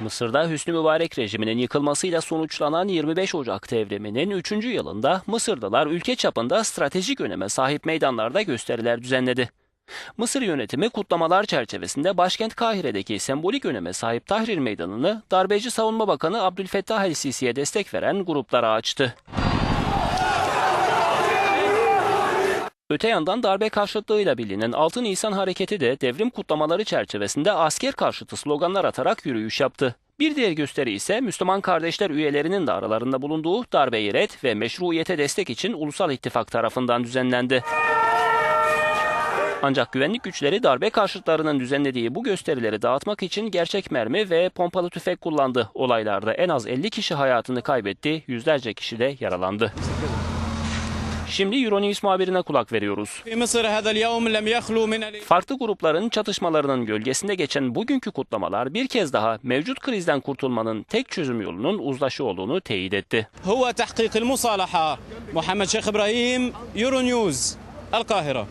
Mısır'da Hüsnü Mübarek rejiminin yıkılmasıyla sonuçlanan 25 Ocak devriminin 3. yılında Mısırlılar ülke çapında stratejik öneme sahip meydanlarda gösteriler düzenledi. Mısır yönetimi kutlamalar çerçevesinde başkent Kahire'deki sembolik öneme sahip Tahrir Meydanı'nı darbeci Savunma Bakanı Abdülfettah el-Sisi'ye destek veren gruplara açtı. Öte yandan darbe karşıtlığıyla bilinen 6 Nisan hareketi de devrim kutlamaları çerçevesinde asker karşıtı sloganlar atarak yürüyüş yaptı. Bir diğer gösteri ise Müslüman kardeşler üyelerinin de aralarında bulunduğu darbeyi red ve meşruiyete destek için Ulusal İttifak tarafından düzenlendi. Ancak güvenlik güçleri darbe karşıtlarının düzenlediği bu gösterileri dağıtmak için gerçek mermi ve pompalı tüfek kullandı. Olaylarda en az 50 kişi hayatını kaybetti, yüzlerce kişi de yaralandı. Şimdi Euronews muhabirine kulak veriyoruz. Farklı grupların çatışmalarının gölgesinde geçen bugünkü kutlamalar bir kez daha mevcut krizden kurtulmanın tek çözüm yolunun uzlaşı olduğunu teyit etti. Muhammed Şeyh İbrahim, Euronews, El-Kahire.